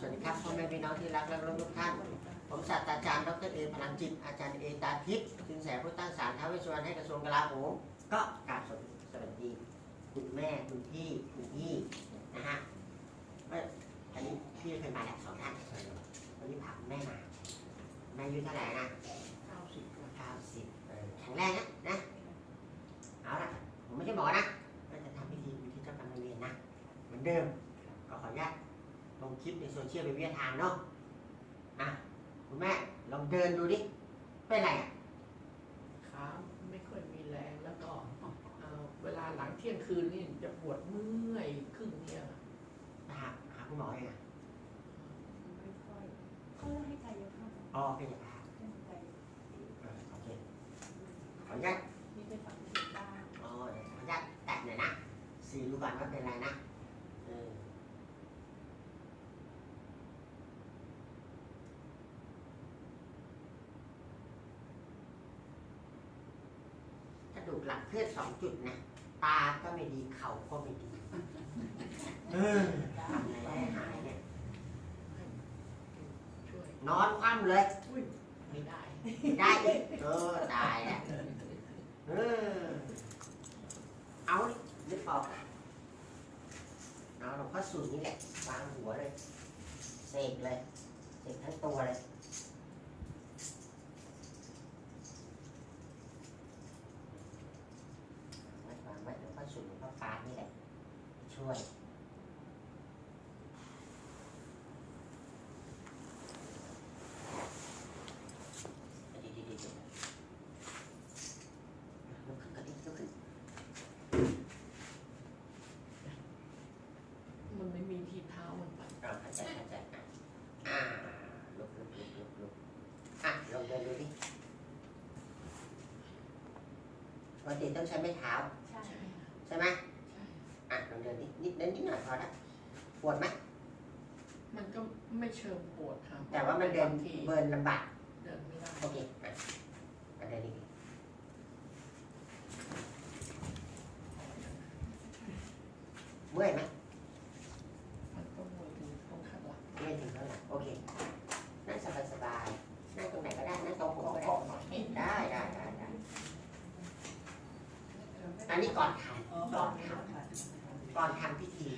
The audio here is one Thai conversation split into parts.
สวัสดีครับพ่อแม่พี่น้องที่รักและเคารพทุกท่าน ผมศาสตราจารย์ดรเอพลังจิต อาจารย์เอตาทิพย์สินแสผู้ตั้งศาลท้าวเวสสุวรรณให้กระทรวงกลาโหมก็กราบสวัสดี คุณแม่คุณพี่คุณพี่นะฮะเอ้ยอันนี้พี่เคยมาแล้วสองท่านวันนี้พาคุณแม่มาแม่อายุเท่าไหร่นะเก้าสิบเก้าสิบแข็งแรงนะนะเอาละผมไม่ใช่หมอนะก็จะทำพิธีวิธีเจ้ากรรมนายเวรนะเหมือนเดิมก็ขออนุญาตลง คลิปในโซเชียลเป็นวิทยาทานเนาะอะคุณแม่ลองเดินดูดิ เป็นไรอะขาไม่ค่อยมีแรงแล้วก็เอ่อเวลาหลังเที่ยงคืนนี่จะปวดเมื่อยครึ่งเนี่ยไปหาหาคุณหมอยังไงไม่ค่อยเขาให้กายภาพอ๋อเป็นอย่างไรให้กายเออโอเคขออนุญาตมีไปฝังเข็มบ้างอ๋อเดี๋ยวขออนุญาตแตะหน่อยนะสีรู้ก่อนว่าเป็นไรนะเออกระดูก หลังเคลื่อนสองจุดนะ ตาก็ไม่ดีเข่าก็ไม่ดีเออทำอะไรให้หายเนี่ยช่วย นอนคว่ำเลยอุ้ยไม่ได้ ได้อีกเออตายอะเออเอาดินึกออกเอาหลวงพ่อสูตรนี่แหละวางหัวเลยเสกเลยเสกทั้งตัวเลยไว้วางไว้หลวงพ่อสูตรหลวงพ่อปานนี่แหละ ช่วยดีดีดีดีลุกขึ้นก็ดีลุกขึ้น มันไม่มีที่เท้ามันไป เราเข้าใจเข้าใจอะอ่าลุกลุกลุกลุกลุกอะลองเดินดูดิป กติต้องใช้ไม้เท้า ใช่ใช่ใช่ไหมใช่อะลองเดินนิดนิดเดินนิดหน่อยพอนะปวดไหมมันก็ไม่เชิงปวดค่ะแต่ว่ามันเดินบางทีเบิร์นลำบาก เดินไม่ได้ โอเคอะมาเดินดิเมื่อยไหม มันก็มวยถึงตรงข้างหลัง เมื่อยถึงเท่าไหร่โอเค นั่งสบายสบายๆนั่งตรงไหนก็ได้ นั่งตรงผมก็ได้ ได้ได้ได้ได้ อั นนี้ก่อนทำก่อนทำก่อนทำพิธี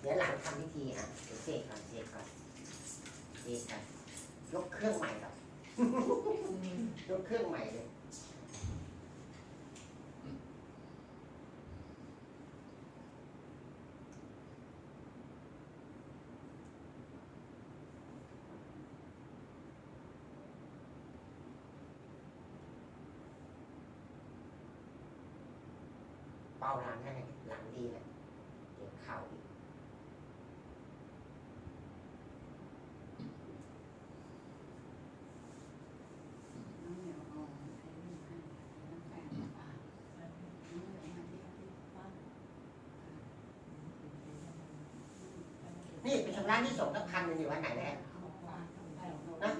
เดี๋ยวหลังทำพิธีอะเดี๋ยวเสกก่อนเสกก่อนเสกก่อนยกเครื่องใหม่ก่อนยกเครื่องใหม่เลย เป้าหลังให้หลังดีเลยเดี๋ยวเข่าอีก น้องเหนียวอ่อนให้ลูกให้น้ำแข็งปากน้องเหนียวมาที่ที่บ้าน นี่ไปชำระหนี่ส่งสักพันหนึ่งอยู่วันไหนแน่ เขาปากเขาแผ่ว นะ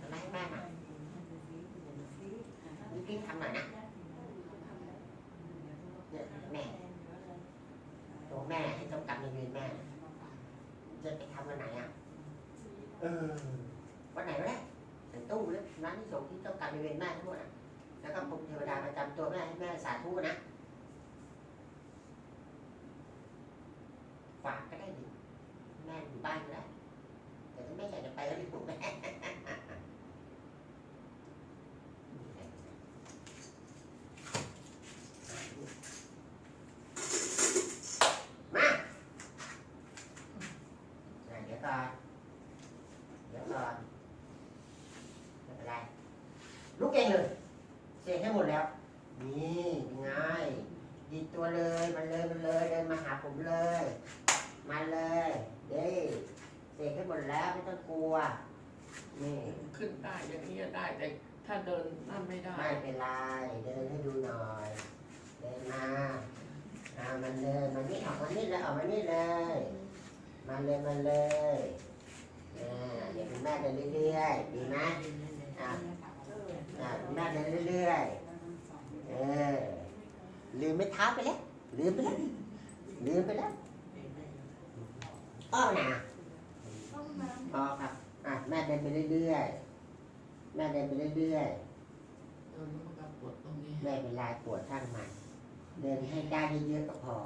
ชำระให้แม่มานี่พี่ทำหน่อยนะเนี่ยแม่ตัวแม่ให้เจ้ากรรมนายเวรแม่ จะไปทำวันไหนอะ เออ วันไหนวะเนี่ยใส่ตู้เลยร้านที่ส่งที่เจ้ากรรมนายเวรแม่ทั้งหมดอะ แล้วก็ปลุกเทวดาประจำตัวแม่ให้แม่สาธุนะ ฝากก็ได้ดิ แม่อยู่บ้านก็ได้ แต่ถ้าแม่อยากจะไปก็อยู่แม่ มาอะเดี๋ยวก่อนเดี๋ยวก่อนไม่เป็นไร ลุกเองเลย เสร็จให้หมดแล้ว นี่เป็นไงดีดตัวเลยมันเลยมันเลยเดินมาหาผมเลย มาเลยเด้เสร็จให้หมดแล้วไม่ต้องกลัว นี่ ขึ้นได้อย่างนี้ได้แต่ถ้าเดินนั่นไม่ได้ ไม่เป็นไรเดินให้ดูหน่อย เดินมาเอามันเลยมันนี่ออกมานี่เลยออกมานี่เลยมาเลยมาเลยอ่าเดี๋ยวคุณแม่เดินเรื่อยๆดีไหมอ่า อ่าคุณแม่เดินเรื่อยๆ เออ ลืมไม่เท้าไปแล้ว ลืมไปแล้ว ลืมไปแล้วอ้อนะต้องน้ำพอครับ อะแม่เดินไปเรื่อยๆ แม่เดินไปเรื่อยเออแล้วมันก็ปวดตรงนี้ๆ แม่เป็นลายปวดข้างมัน เดินให้ได้เยอะๆก็พอ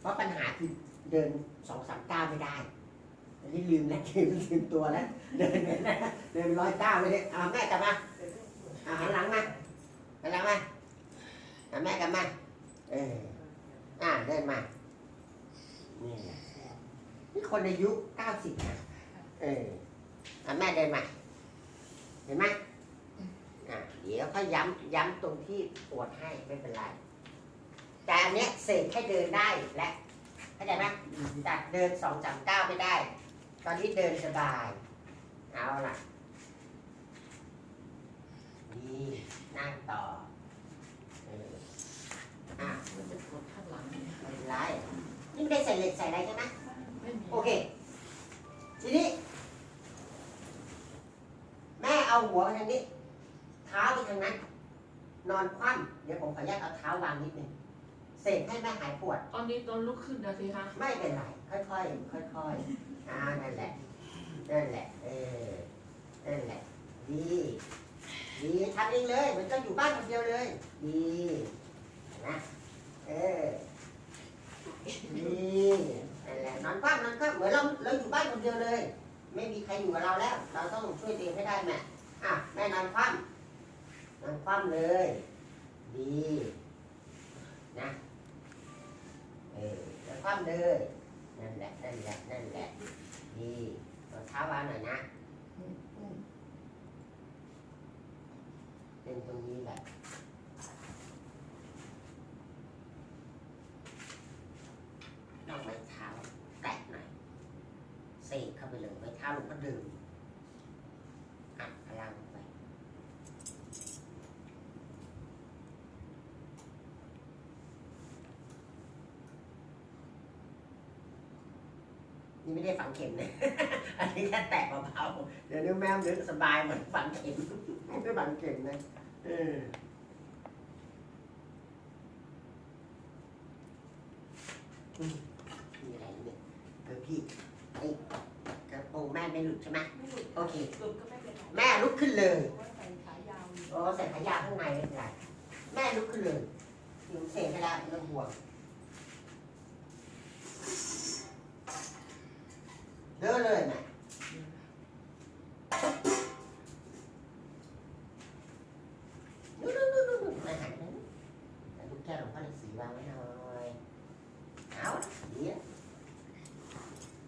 เพราะปัญหาคือเดินสองสามก้าวไม่ได้ อันนี้ลืมแล้วลืมลืมตัวแล้ว เดินไปนะเดินร้อยก้าวไปเลยเอาแม่กลับมา เอาหันหลังมาหันหลังมาเอาแม่กลับมาเอออ่าเดินมานี่แหละนี่คนอายุเก้าสิบนะเออเอาแม่เดินมาเห็นไหมอะเดี๋ยวค่อยย้ำย้ำตรงที่ปวดให้ไม่เป็นไรแต่อันเนี้ยเสกให้เดินได้และเข้าใจไหมจากเดินสองสามก้าวไม่ได้ ตอนนี้เดินสบาย เอาล่ะ นี่นั่งต่อเอออะมันจะปวดข้างหลังเนี่ยไม่เป็นไรนี่ไม่ได้ใส่เหล็กใส่อะไรใช่ไหมไม่มีโอเค ทีนี้ แม่เอาหัวไปทางนี้ เท้าไปทางนั้น นอนคว่ำเดี๋ยวผมขออนุญาตเอาเท้าวางนิดหนึงเสกให้แม่หายปวด ตอนนี้ตอนลุกขึ้นนะสิคะไม่เป็นไร ค่อยๆ ค่อยๆอ่านั่นแหละ นั่นแหละ เออ นั่นแหละ ดี ดีทำเองเลยเหมันก็อยู่บ้านคนเดียวเลยดีนะเออดีนั่นแหละนอนคว่ำนอนคว่ำเหมือนเราเราอยู่บ้านคนเดียวเลย ไม่มีใครอยู่กับเราแล้ว เราต้องช่วยตัวเองให้ได้แม่อะแม่นอนคว่ำนอนคว่ำเลยดีนะเออแล้วคว่ำเลยนั่นแหละนั่นแหละนั่นแหละดีเอาเท้าวางหน่อยนะ อืมอืม เป็นตรงนี้แหละลองไว้เท้าแตะหน่อยเสกเข้าไปเลยไว้เท้าลงก็ดึงอัดพลังลงไปนี่ไม่ได้ฝังเข็มนะ อันนี้แค่แตะเบาๆ เดี๋ยวนิ้วแม่นึกสบายเหมือนฝังเข็มไม่ฝังเข็มนะ เออมีอะไรเนี่ยเออพี่ไอ้กระโปรงแม่ไม่หลุดใช่ไหมไม่หลุดโอเค หลุดก็ไม่เป็นไรแม่ลุกขึ้นเลย เพราะว่าใส่ขายาวอยู่โอ้ใส่ขายาวข้างในไม่เป็นไรแม่ลุกขึ้นเลยหิวเสร็จไปแล้วไม่ต้องห่วงเดินเลยแม่ นู่นนู่นนู่นนู่นมาหันไปนู่นแต่ลูกแก้วหลวงพ่อฤาษีวางไว้หน่อยเอาละเดี๋ยว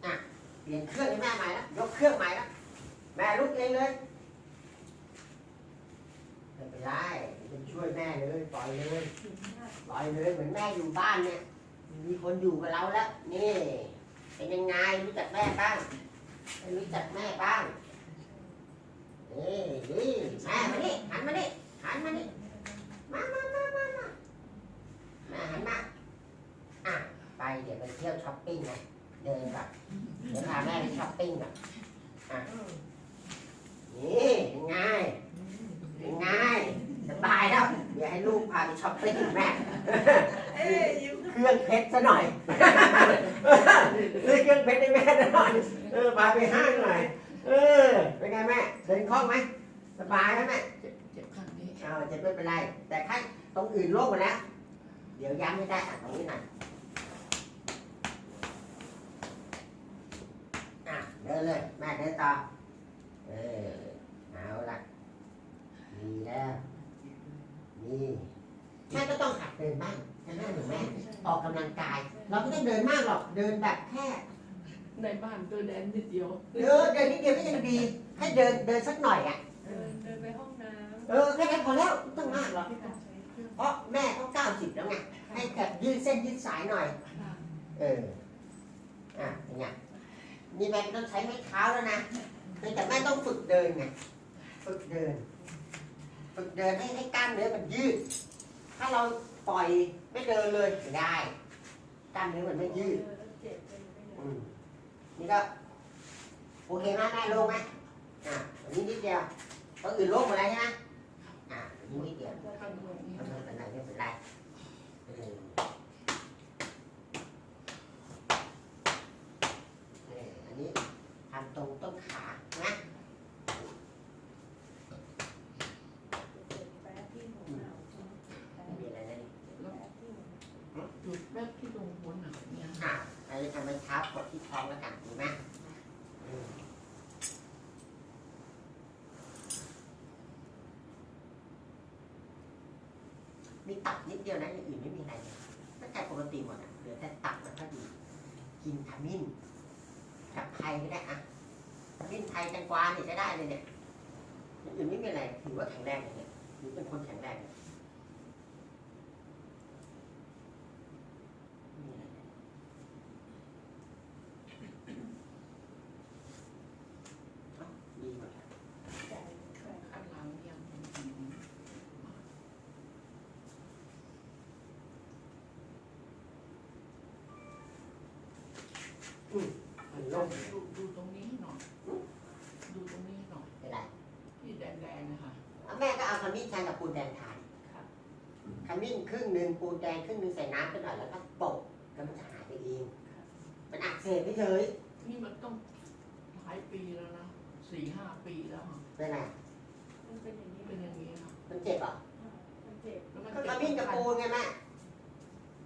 อะเป ลี่ยนเครื่องให้แม่ใหม่แล้วยกเครื่องใหม่แล้วแม่ลุกเองเลยไม่เป็นไรเป็นช่วยแม่เลยปล่อยเลยปล่อยเลยเหมือนแม่อยู่บ้านเนี่ย มีคนอยู่กับเราแล้วนี่เป็นยังไงรู้จักแม่บ้างรู้จักแม่บ้างนี่นี่แม่มานี่หันมานี่หันมานี่มามามามามาแม่หันมาอะไปเดี๋ยวไปเที่ยวช้อปปิ้งนะ เดินแบบเดี๋ยวพาแม่ไปช้อปปิ้งแบบอะนี่เป็นไงเป็นไงสบายแล้วเดี๋ยวให้ลูกพาไปช้อปปิ้งแม่เอ้ยยิ้มเครื่องเพชรซะหน่อยซื้อเครื่องเพชรให้แม่หน่อยเออพาไปห้างหน่อยเออเป็นไงแม่เดินคล่องไหมสบายไหมแม่เจ็บเจ็บข้างนี้เอาเจะไม่เป็นไร แต่ถ้าตรงอื่นโล่งหมดแล้วเดี๋ยวย้ำไม่ได้อะตรงนี้หน่อยอะ เดินเลยแม่เดินต่อเออเอาละดีแล้วนี่แม่ก็ต้องหัดเดินบ้างใช่ไหมหนูแม่ออกกำลังกาย เราไม่ต้องเดินมากหรอกเดินแบบแค่ ในบ้านตัวแดนนิดเดียว เดินเดินนิดเดียวก็ยังดี ให้เดินเดินสักหน่อยอะ เดินเดินไปห้องน้ำเออแค่นั้นพอแล้วไม่ต้องมากหรอกที่การใช้เครื่องเพราะแม่เขาเก้าสิบแล้วไงให้แบบยืดเส้นยืดสายหน่อย ค่ะ เออ อะอย่างเงี้ย นี่แม่ไม่ต้องใช้ไม้เท้าแล้วนะคือแต่แม่ต้องฝึกเดินไงฝึกเดิน ฝึกเดินให้ให้กล้ามเนื้อมันยืด ถ้าเราปล่อยไม่เดินเลยไม่ได้กล้ามเนื้อมันไม่ยืดเออแล้วเจ็บไปไม่ได้อืมนี่ก็โอเคไหมแม่ลงไหมอะอันนี้นิดเดียวตัวอื่นลงหมดแล้วใช่ไหมอะอันนี้นิดเดียวจะเป็นห่วงไม่เป็นไรไม่เป็นไรเออเอออันนี้ทำตรงต้นขานะ แป๊บที่หัวหนาวใช่ไหม ไม่มีอะไรนะ แป๊บที่หัว จุดแรกที่ตรงหัวหนังเนี่ย อ่าเราจะทำเป็นเท้ากดที่ท้องแล้วกันดีไหมอืม มีตับนิดเดียวนะอย่างอื่นไม่มีอะไรร่างกายปกติหมดอะเหลือแต่ตับมันก็ดี กินขมิ้นกับไทยก็ได้อะขมิ้นไทยแตงกวาเนี่ยใช้ได้เลยเนี่ยอย่างอื่นไม่มีอะไรถือว่าแข็งแรงอย่างเนี้ยถือเป็นคนแข็งแรงเลยไม่มีอะไรเลยเอ้าดีหมดแล้ว ใจแข็ง ข้างหลังยัง มัน ล โล่ อง ง ดูดูตรงนี้หน่อย ดูตรงนี้หน่อยไม่ได้ที่แดงๆนะคะเอาแม่ก็เอาขมิ้นแทนกับปูนแดงทานครับขมิ้นครึ่งหนึ่งปูนแดงครึ่งหนึ่งใส่น้ำไปหน่อยแล้วก็โปะแล้วมันจะหายไปเองมันอักเสบไม่เฉยนี่มันต้องหลายปีแล้วนะสี่ห้าปีแล้วอะเป็นไรมันเป็นอย่างนี้เป็นอย่างนี้นะมันเจ็บเหรอะมันเจ็บแล้วมันก็เจ็ขมิ้นกับปูนไงแม่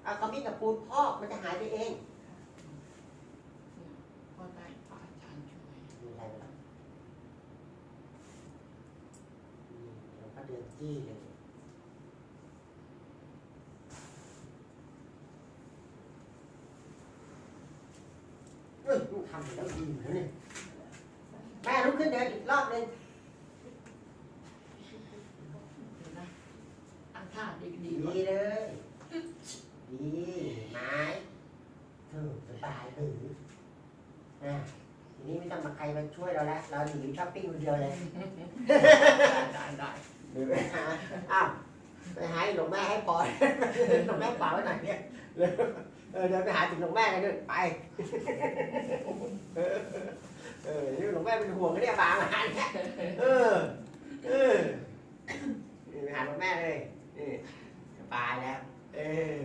เอาขมิ้นกับปูนพอกมันจะหายไปเอง เนี่ยพอได้พระอาจารย์ช่วย มีอะไรไหมล่ะนี่ เราก็เดินจี้เลยเฮ้ยมึงทำแล้วดีเหมือนเนี่ยแม่ลุกขึ้นเดินอีกรอบหนึงเดี๋ยวนะอันท่าดีดีๆก่อนเลย ดีไม้ถูกสบายปือนะทีนี้ไม่ต้องมาใครมาช่วยเราแล้ว เราหนีช้อปปิ้งคนเดียวเลย ได้ได้ หรือไปหาอ้าวไปหาหลวงแม่ให้พอหลวงแม่ป่าไว้หน่อยเนี่ยเออเดินไปหาถึงหลวงแม่กันด้วยไปเออนี่หลวงแม่เป็นห่วงก็เนี่ยบางมานเนี่ยเออเออไปหาหลวงแม่เลยนี่สบายแล้ว เออ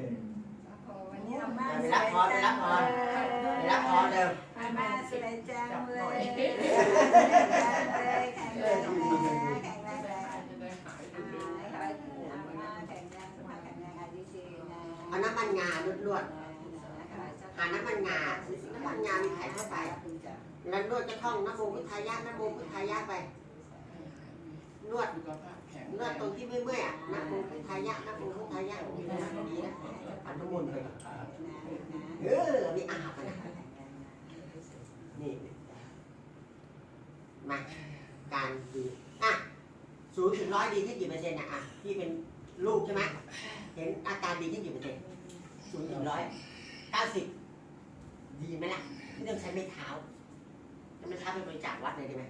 วันนี้อาม่าไปรับพรไปรับพรไปรับพรเดิมอาม่าสวยจังเลยแข็งแรงแข็งแรง เอาน้ำมันงาลวดๆหาน้ำมันงาน้ำมันงามีไข่เข้าไป แล้วนวดจะท่องนะโมพุทธายะนะโมพุทธายะไป นวดสุขภาพแข็งนวดตรงที่เมื่อยๆอะนะโมพุทธายะนะโมพุทธายะดีนะดีนะอันทุมนต์เลยเออมีอาบนะนี่มาการดีอะศูนย์ถึงร้อยดีขึ้นกี่เปอร์เซ็นต์อะอะพี่เป็นลูกใช่ไหม เห็นอาการดีขึ้นกี่เปอร์เซ็นต์ศูนย์ถึงร้อยเก้าสิบดีไหมล่ะไม่ต้องใช้ไม้เท้าใช้ไม้เท้าไปบริจาควัดเลยได้ไหม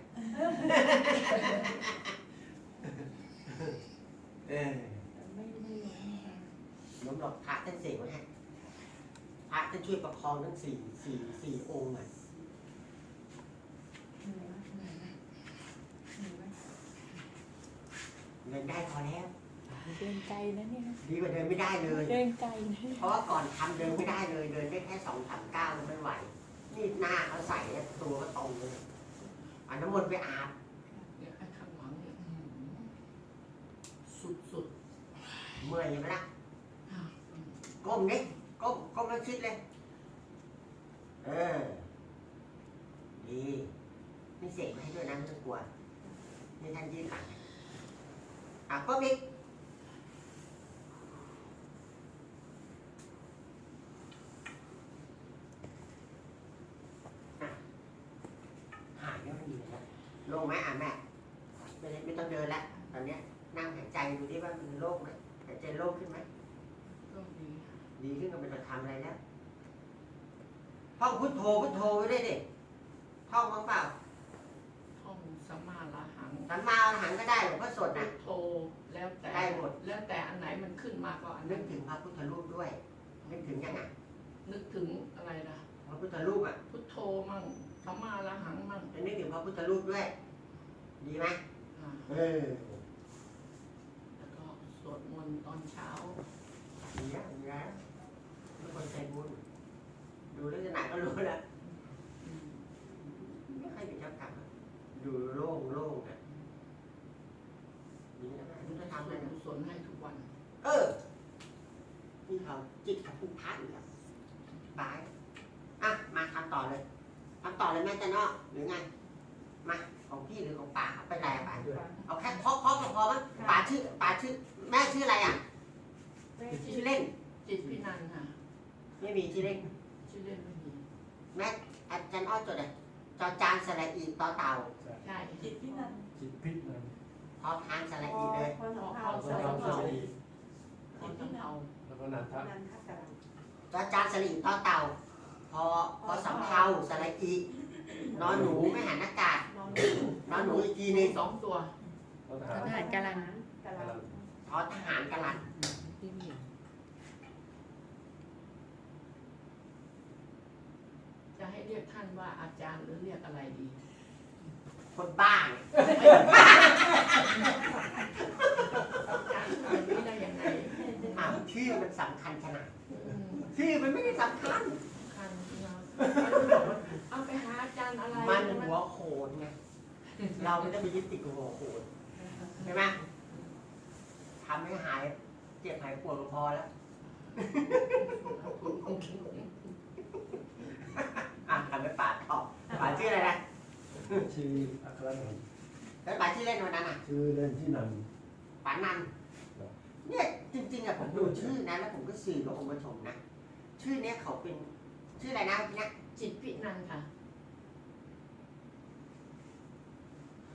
เออไม่ไม่น้มหลอกพระท่านเสกไว้ให้พระท่านช่วยประคองทั้งสี่สี่สี่องค์อะเดินได้พอแล้ว เดินไกลนะเนี่ยดีกว่าเดินไม่ได้เลย เดินไกลนะเพราะว่าก่อนทำเดินไม่ได้เลย เดินได้แค่สองสามก้าวแล้วไม่ไหว นี่หน้าเขาใส่เนี่ยตัวก็ตรงเลยเอาน้ำมนต์ไปอาบเนี่ยไอ้ข้างหลังเนี่ยสุดสุดเมื่อยไหมล่ะๆอะก้มนิก้มก้มแล้วชิดเลย เออ ดีนี่เสกมาให้ด้วยนะไม่ต้องกลัวนี่ท่านยืดหลังอะก้มอีกอะหายแล้วมันดีแล้วโล่งไหมอะแม่ ไม่ได้ไม่ต้องเดินแล้วตอนเนี้ยนั่งหายใจดูที่ว่ามันโล่งไหมหายใจโล่งขึ้นไหม ก็ดี ดีขึ้นก็ไม่ต้องทำอะไรแล้วท่องพุทโธพุทโธไว้ด้วยดิท่องบ้างเปล่าท่องสัมมาละหังสัมมาอรหังก็ได้หลวงพ่อสดพุนะทโธแล้วแต่ได้หมดแล้วแต่อันไหนมันขึ้นมาก็อันนึนั้กนถึงพระพุทธรูปด้วย นึกถึงยังไงนึกถึงอะไรนะพระพุทธรูปอะ พุทโธมั่งสัมมาละหังมั่งจะนึกถึงพระพุทธรูปด้วย ดีไหมอ่าเออแล้วก็สวดมนต์ตอนเช้าดีนะดีนะทุกคนใจบุญ ดูลักษณะก็รู้ละไม่ค่อยเจ้ากรรมดูโล่งโล่งอะนี่นะคุณจะทำอะไรกุศนให้ทุกวัน เออนี่เขาจิตกับผู้พัฒนอยู่แล้วบายอะมาทำต่อเลยทำต่อเลยแม่จะนอกหรือไงมาของพี่หรือของป่าไปแลไปด้วยเอาแค่เคาะเคาะพอมั้งป่าชื่อป่าชื่อ แม่ชื่ออะไรอะชื่อเล่นจิตพินันค่ะไม่มีชื่อเล่น แม่อาจารย์อ้อจดเลยจอจานสระอีต่อเต่าใช่จิตที่นั่นจิตพิษนั้นพอทานสระอีเลยพอพอสำเขาเภาใส่สำเขาเภาคนสำเภาแล้วก็นันทะนันทกรังจอจานสระอีต่อเต่า พอพอสำเภาสระอีนอนหนูไม่หันอากาศน้องนอนหนูอีกทีมีหนึงสองตัวเขาททหารกาลันกรังทอทหารกะลัน พี่หมิว จะ ให้เรียกท่านว่าอาจารย์หรือเรียกอะไรดี คนบ้าเนี่ยอาจารย์ทำแบบนี้ได้ยังไงอ้าวชื่อมันสำคัญขนาดอืมชื่อมันไม่ได้สำคัญคันเนาะเอาไปหาอาจารย์อะไรมันหัวโขนไงเราไม่ได้ไปยึดติดกับหัวโขนใช่ไหมทำให้หาย เจ็บหายปวดก็พอแล้ว อะทำให้ป่าตอบป่าชื่ออะไรนะำชื่ออัครนันท์แล้วป่าชื่อเล่นวันนั้นอะชื่อเล่นที่นันท์ป่านันเนี่ยจริงๆอะผมดูชื่อนะแล้วผมก็สื่อกับองค์ประชมนะชื่อเนี้ยเขาเป็นชื่ออะไรนะเมื่อกี้นะจิตพินันค่ะ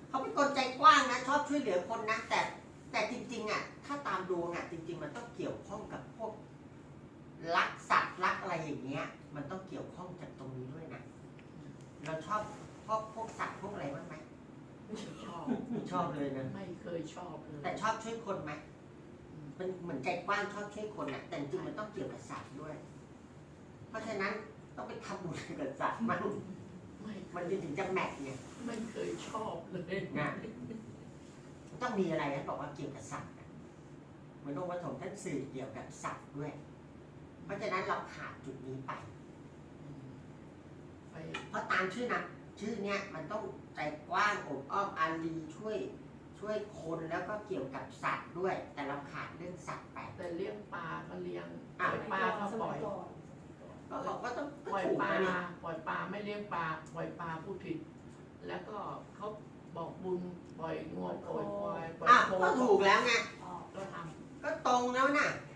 เขาเป็นคนใจกว้างนะ ชอบช่วยเหลือคนนะแต่แต่จริงๆอะถ้าตามดวงอะจริง ๆ มันต้องเกี่ยวข้องกับพวก รักสัตว์รักอะไรอย่างเงี้ย มันต้องเกี่ยวข้องจากตรงนี้ด้วยนะ เราชอบพวกพวกสัตว์พวกอะไรบ้างไหมไม่ชอบไม่ชอบเลยนะ ไม่เคยชอบเลยแต่ชอบช่วยคนไหมมันเหมือนใจกว้างชอบช่วยคนอะแต่จริงๆมันต้องเกี่ยวกับสัตว์ด้วย เพราะฉะนั้นต้องไปทำบุญกับสัตว์มันไม่มันถึงจะแมทไงไม่เคยชอบเลยนะต้องมีอะไรนะบอกว่าเกี่ยวกับสัตว์นะเหมือนองค์ปฐมท่านสื่อเกี่ยวกับสัตว์ด้วย เพราะฉะนั้นเราขาดจุดนี้ไปไป เพราะตามชื่อนะชื่อเนี้ยมันต้องใจกว้างอบอ้อมอารีช่วยช่วยคนแล้วก็เกี่ยวกับสัตว์ด้วย แต่เราขาดเรื่องสัตว์ไป แต่เลี้ยงปลาก็เลี้ยงปอะล่อยปลาก็ปล่อยก็เขาก็ต้องปล่อยถูกปลานะเนี่ยปล่อยปลาไม่เลี้ยงปลาปล่อยปลาผู้ผิด แล้วก็เขาบอกบุญปล่อยงวปล่อยควายปล่อยอะโคก็ถูกแล้วไงก็ทก็ตรงแล้วน่ะค่ะำ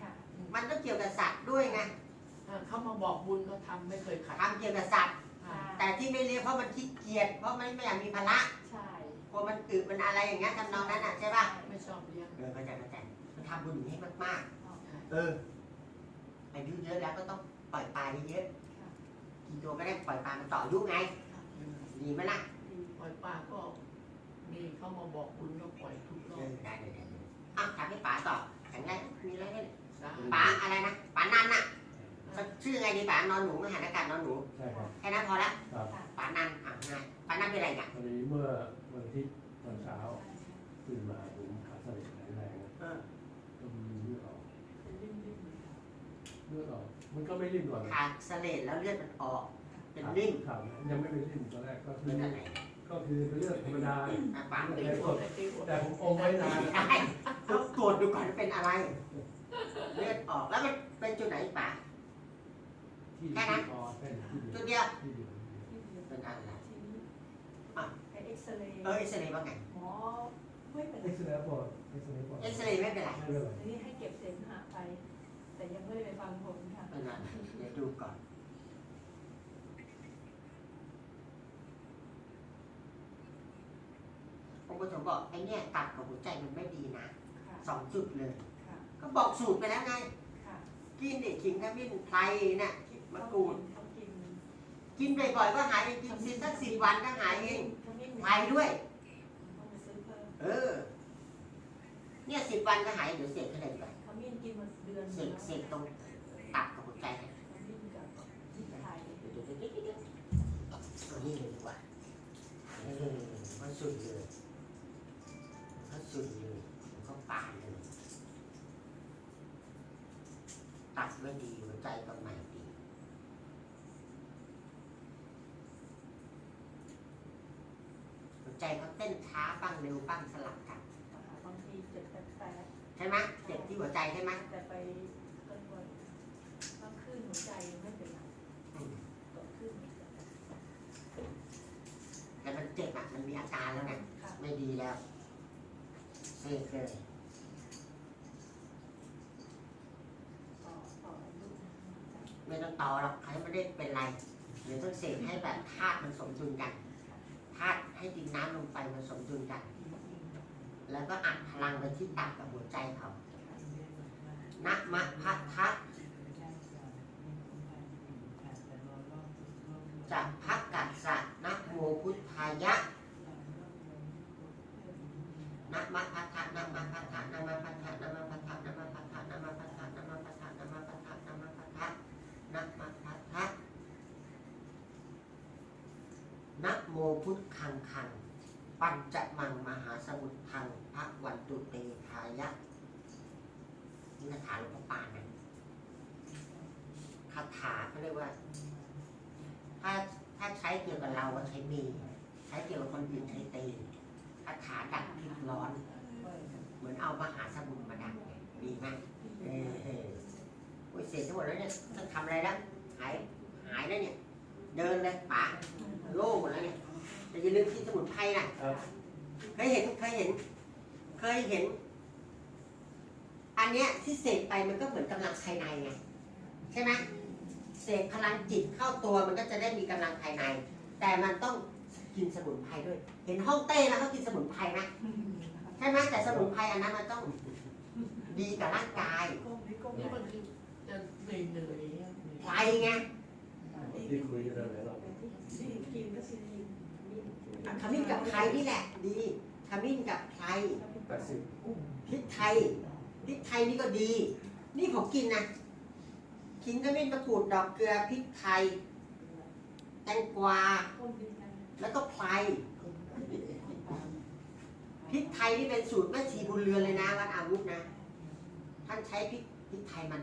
มันก็เกี่ยวกับสัตว์ด้วยไงเออเขามาบอกบุญก็ทำไม่เคยขัดทำเกี่ยวกับสัตว์ อะแต่ที่ไม่เรียกเพราะมันขี้เกียจเพราะมันไม่อยากมีภาระใช่กลัวมันอึมันอะไรอย่างเงี้ยทำนองนั้นอะใช่ป่ะไม่ชอบเลี้ยงเออเข้าใจเข้าใจมันทำบุญอย่างนี้มากๆ เอออายุเยอะแล้วก็ต้องปล่อยปลาเยอะๆกี่ตัวก็ได้ปล่อยปลามันต่ออายุไงอืมดีไหมล่ะปล่อยปลาก็มีเขามาบอกบุญก็ปล่อยทุกรเออบอได้ได้ได้อะถามให้ป๋าต่อแข็งแรงมีอะไรให้สา ป๋าอะไรนะป๋านันน่ะชื่อไงดีป๋านอนหนูมหานอากาศนอนหนูใช่ครับแค่นั้นพอละครับป๋านันอะง่ายป๋านันเป็นอะไรกันวันนี้เมื่อวันอาที่ตอนเช้าตื่นมาผมขาเสลดแรงๆเออก็มีเลือดออกเลือดออกมันก็ไม่ริ่มก่อนขาดเสลดแล้วเลือดมันออก เป็นริ่มครับยังไม่เป็นริ่มตอนแรกก็คือเป็นอะไรก็คือเป็นเลือดธรรมดาอะป๋าตีหัวเลยตีหัวแต่ผมอมไว้นานได้ต้องตรวจดูก่อนว่าเป็นอะไร เลือดออกแล้วมันเป็นจุดไหนป๋าที่แค่นั้นคอแค่ที่เดีจุยวดเดียวที่เดียวเป็นอะไรไปเอ็กซเรย์เออเอ็กซเรย์ว่าไงหมอไม่เป็นไรเอ็กซเรย์ปอดเอ็กซเรย์ปอดเอ็กซเรย์ไม่เป็นไรไม่เป็นไรอันนี้ให้เก็บเสมหะไป แต่ยังไม่ได้ไปฟังผลค่ะเป็นอะไรเดี๋ยวดูก่อนผมก็ถึงบอกไอ้เนี่ยตับกับหัวใจมันไม่ดีนะค่ะสองจุดเลยค่ะ ก็บอกสูตรไปแล้วไง ค่ะกินดิขิงขมิ้นไพรน่ะมะกรูด ต้องกินกินบ่อยๆก็หายเองกินสิสักสิบวันก็หายเองขมิ้นไพรด้วย ต้องไปซื้อเพิ่มเออ เนี่ยสิบวันก็หายเดี๋ยวเสกให้เลยดีกว่าขมิ้นกินมาเดือนเสกเสกตรงตับกับหัวใจเนี่ยขมิ้นกับพริกไทยเดี๋ยวเดี๋ยวเดี๋ยวเดี๋ยวเดี๋ยวเอานี่เลยดีกว่าเออมันสุดเลย ตัดไม่ดีหัวใจก็ไม่ดี หัวใจเขาเต้นช้าบ้างเร็วบ้างสลับกัน บางทีเจ็ดแปดแปดใช่ช่ไหมเจ็บที่หัวใจใช่ไหมแต่ไปก็ว่าต้องขึ้นหัวใจไม่เป็นไรอืมก็ขึ้นแต่มันเจ็บอะมันมีอาการแล้วไงค่ะไม่ดีแล้วเสกเลย ต่อต่อลูก ไม่ ต้องต่อหรอกใครไม่ได้เป็นไรเดี๋ยวต้องเสกให้แบบธาตุมันสมดุลกันธาตุให้ดินน้ำลมไฟมันสมดุลกัน แล้วก็อัดพลังไปที่ตับกับหัวใจเขานะมะพะทะจะพักกัสสะนะโมพุทธายะ โมพุทธังคัง ปัญจมังมหาสมุทธังพระวันตุเตทายะนี่คาถาหลวงพ่อปานนะคาถาเขาเรียกว่า ถ้าถ้าใช้เกี่ยวกับเราก็ใช้มี ใช้เกี่ยวกับคนอื่นใช้ตีคาถาดักพิษร้อน เหมือนเอามหาสมุทรมาดักดีไหมเออโอ้ยเสร็จทั้งหมดแล้วเนี่ยต้องทำอะไรแล้วหายหายแล้วเนี่ย เดินเลยป่าโล่หมดแล้วเนี่ย แต่อย่าลืมกินสมุนไพรนะครับ เคยเห็นเคยเห็น เคยเห็น อันเนี้ยที่เสกไปมันก็เหมือนกำลังภายในไงใช่ไหมเสกพลังจิตเข้าตัวมันก็จะได้มีกำลังภายใน แต่มันต้องกินสมุนไพรด้วย เห็นห้องเต้นะเขากินสมุนไพรนะใช่ไหมแต่สมุนไพรอันนั้นมันต้องดีกับร่างกายนี่บางทีจะเหนื่อยเหนื่อยๆอะไพรไงที่คุยกันแล้วเราที่กินก็คือกิน อะ ขมิ้นกับไพรนี่แหละ ดีขมิ้นกับไพรแปดสิบพริกไทยพริกไทยนี่ก็ดี นี่ผมกินนะขิงขมิ้นมะกรูดดอกเกลือพริกไทย แตงกวาต้มกินกันแล้วก็ไพรพริกไทยนี่เป็นสูตรแม่ชีบุญเรือนเลยนะวัดอาวุธนะ ท่านใช้พริกพริกไทยมัน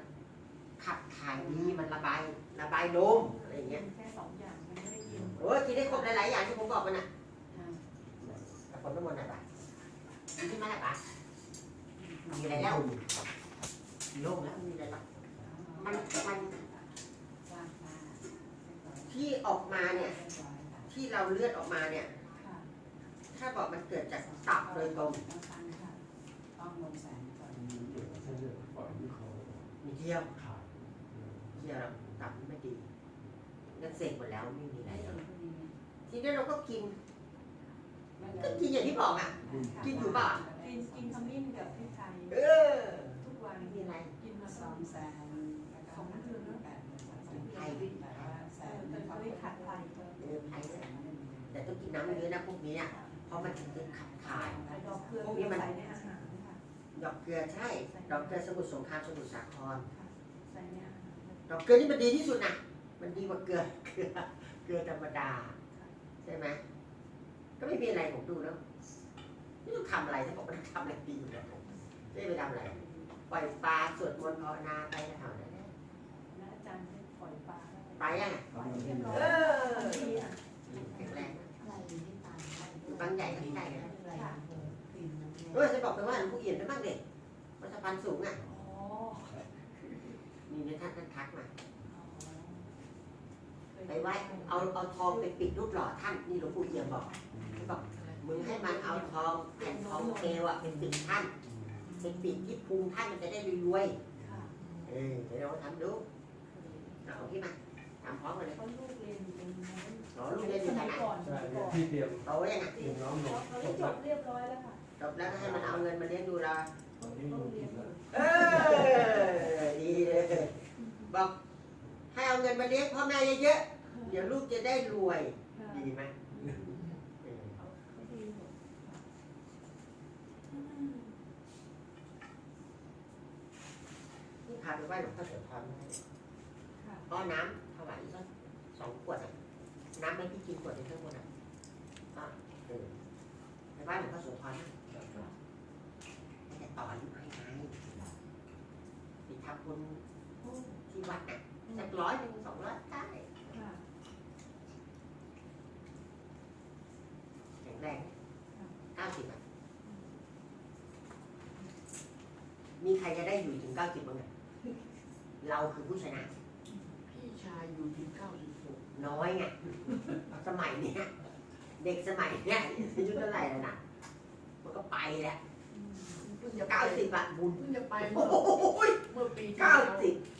ขับถ่ายดีมันระบายระบายลมอะไรอย่างเงี้ยแค่สองอย่างมันไม่ได้กินโอ้ยกินได้ครบหลายๆอย่างที่ผมบอกมันนะแต่ คนทั้งหมดไหนบ้างมีที่มาไหนบ้างมีอะไรแล้วโล่งแล้วมีอะไรบ้างมันมันที่ออกมาเนี่ย ที่เราเลือดออกมาเนี่ย ถ้าบอกมันเกิดจากตับโดยตรงต้องลงแสงก่อนเดี๋ยวเส้นเลือดฝอยที่เขามีเที่ยวเที่ยวแล้วตับไม่ดีงั้นเสกหมดแล้วไม่มีอะไรแล้วทีนี้เราก็กิน ก็กินอย่างที่บอกอะ กินอยู่ป่ะกินกินขมิ้นกับพริกไทยเออ ทุกวันไม่มีอะไรกินมาสองแสนสองเดือนแล้วแปดเดือนสามไทยด้วยแต่ว่าแสนเป็นเขาไม่ขัดไทยเออไทยเนี่ยแต่ต้องกินน้ำเยอะนะพวกนี้เนี่ยเพราะมันถึงจะขับถ่ายดอกเกลือใส่ในอาหารค่ะดอกเกลือใช่ ดอกเกลือสมุทรสงครามสมุทรสาครใส่ในอาหารดอกเกลือนี่มันดีที่สุดนะมันดีกว่าเกลือเกลือเกลือธรรมดาใช่ไหม ก็ไม่มีอะไรผมดูแล้วไม่ต้องทำอะไรถ้าบอกว่าต้องทำอะไรดีอยู่แล้วไม่ได้ไปทำอะไรปล่อยปลาสวดมนต์ภาวนาไปแถวนั้นนะและอาจารย์ให้ปล่อยปลาไปยังไงปล่อยเรียบร้อยเออดีอะแข็งแรงนะอะไรที่ตายบางใหญ่ก็ใกล้นะค่ะเออจะบอกไปว่าหลวงปู่เอี่ยมได้บ้างเด็กวัดสะพานสูงอะอ๋อมีในท่านท่านทักมา ไปไหว้เอาเอาทองไปปิดรูปหล่อท่านนี่หลวงปู่เอี่ยมบอกบอกมึงให้มันเอาทองแผ่นทองเกลวอะไปปิดท่านไปปิดที่พุงท่านมันจะได้รวยค่ะๆเออเดี๋ยวเราทำดูเอาที่มาทำพร้อมกันเลยเขาลูกเรียนอยู่ตรงนั้นขอลูกเล่นอยู่ขนาดก่อนใช่ก่อนที่เตรียมโตยังไงเตรียมน้องหนูเขาจบเรียบร้อยแล้วค่ะจบแล้วก็ให้มันเอาเงินมาเลี้ยงดูเราตอนนี้หนูกินแล้วเออดีเลยบอก ให้เอาเงินมาเลี้ยงพ่อแม่เยอะๆ เดี๋ยวลูกจะได้รวย ดีไหมเออนี่พาไปไหว้หลวงพ่อโสธรให้ค่ะก็น้ำถวายอีกสักสองขวดอะน้ำไม่ที่กินขวดในเครื่องบนอะก็เออไปไหว้หลวงพ่อโสธรนะไม่ได้ต่ออายุให้ไงไปทำบุญที่วัดน่ะ สักร้อยหนึ่งสองร้อยได้ค่ะแข็งแรงเก้าสิบอะมีใครจะได้อยู่ถึงเก้าสิบบ้างเนี่ยเราคือผู้ชนะ พี่ชายอยู่ถึงเก้าสิบหกน้อยไง สมัยเนี้ย เด็กสมัยเนี้ยอายุเท่าไหร่แล้วนะมันก็ไปแล้วเพิ่งจะไปเก้าสิบอะบุญเพิ่งจะไปโอ้เมื่อโหเมื่อปีที่เก้าแล้วสิบเก้าเก้า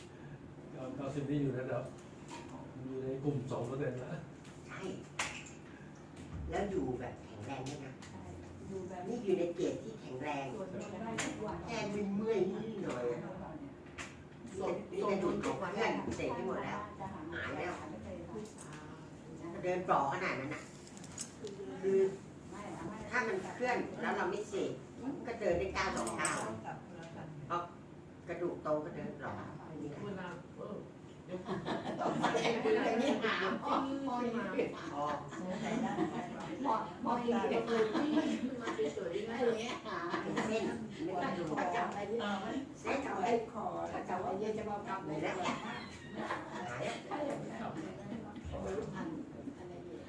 สิบนี่อยู่ระดับอยู่ในกลุ่มสองเปอร์เซ็นต์ละใช่ แล้วอยู่แบบแข็งแรงด้วยนะดูแบบนี่อยู่ในเกรดที่แข็งแรงส่วนใหญ่ได้ทุกวันแค่มึนเมื่อยนิดหน่อยอะส่งนี่ส่งจะโดดูนดทุของวันเพื่อนเสร็จที่หมดแล้ว หายแล้ว เดินปลอกขนาดนั้นนะคือถ้ามันเคลื่อนแล้วเราไม่เสกก็เดินได้ก้าวสองก้าวเพราะกระดูกโตก็เดินปลอกไม่มีอะไรเวลาเออเดี๋ยว ต่อไปเวลานี้หาพ่อพ่อขึ้นมามาพอพ่อพ่อที่เด็กเลยขึ้นมาเฉยๆไอ้นะเนี้ยหาถึงเส้นไม่กระดูกถ้าจับอะไรเนี่ยถ้าจับไอ้คอถ้าจับไอ้เนี่ยจะมากลับเลเลยยแล้แล้ววหายแล้วพันอะไรอย่างเงี้ย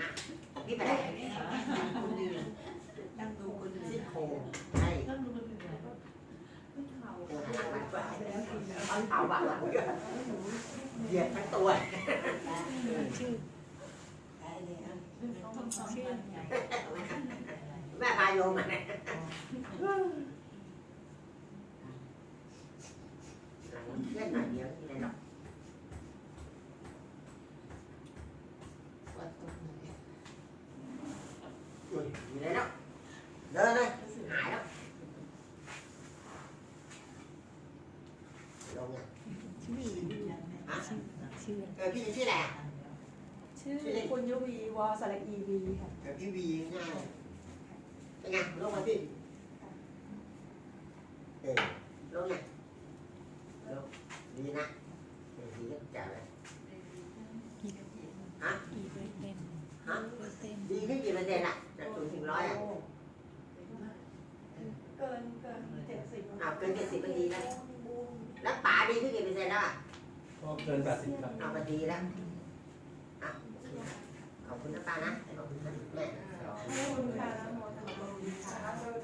พี่ไปไหนนั่งดูคนอื่นซี่โครงใช่นั่นมัน เป็นไงตัวหางมันกว่าเอาเผาบางเหยียบทั้งตัวชื่อชื่อแม่พายโยมมาเนี่ยหลังเล่นหน่อยเดียวที่ไหรอกอุ้ยอยู่ไหนแล้วเดินเลยหายแล้วลงเนี่ย ชื่อชื่ อชื่อเออพี่ชื่ออะไรอะชื่อคุณยวีวอสระอีวีค่ะ เออพี่วีง่ายเป็นไงลงมาพี่